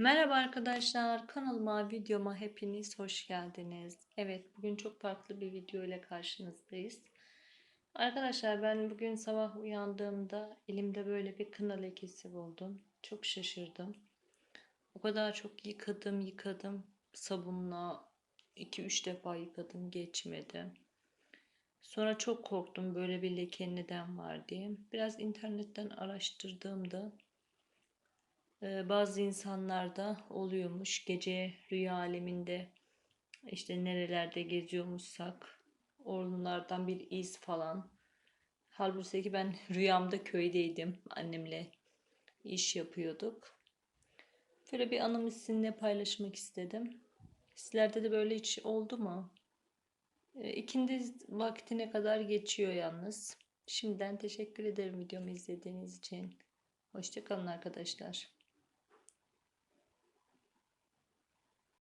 Merhaba arkadaşlar, kanalıma, videoma hepiniz hoş geldiniz. Evet, bugün çok farklı bir video ile karşınızdayız. Arkadaşlar ben bugün sabah uyandığımda elimde böyle bir kına lekesi buldum. Çok şaşırdım. O kadar çok yıkadım, yıkadım. Sabunla 2-3 defa yıkadım, geçmedi. Sonra çok korktum böyle bir leke neden var diye. Biraz internetten araştırdığımda bazı insanlarda oluyormuş gece rüya aleminde işte nerelerde geziyormuşsak oralardan bir iz falan. Halbuki ben rüyamda köydeydim annemle iş yapıyorduk. Böyle bir anımı sizinle paylaşmak istedim. Sizlerde de böyle hiç oldu mu? Ee, İkindi vaktine kadar geçiyor yalnız. Şimdiden teşekkür ederim videomu izlediğiniz için. Hoşçakalın arkadaşlar.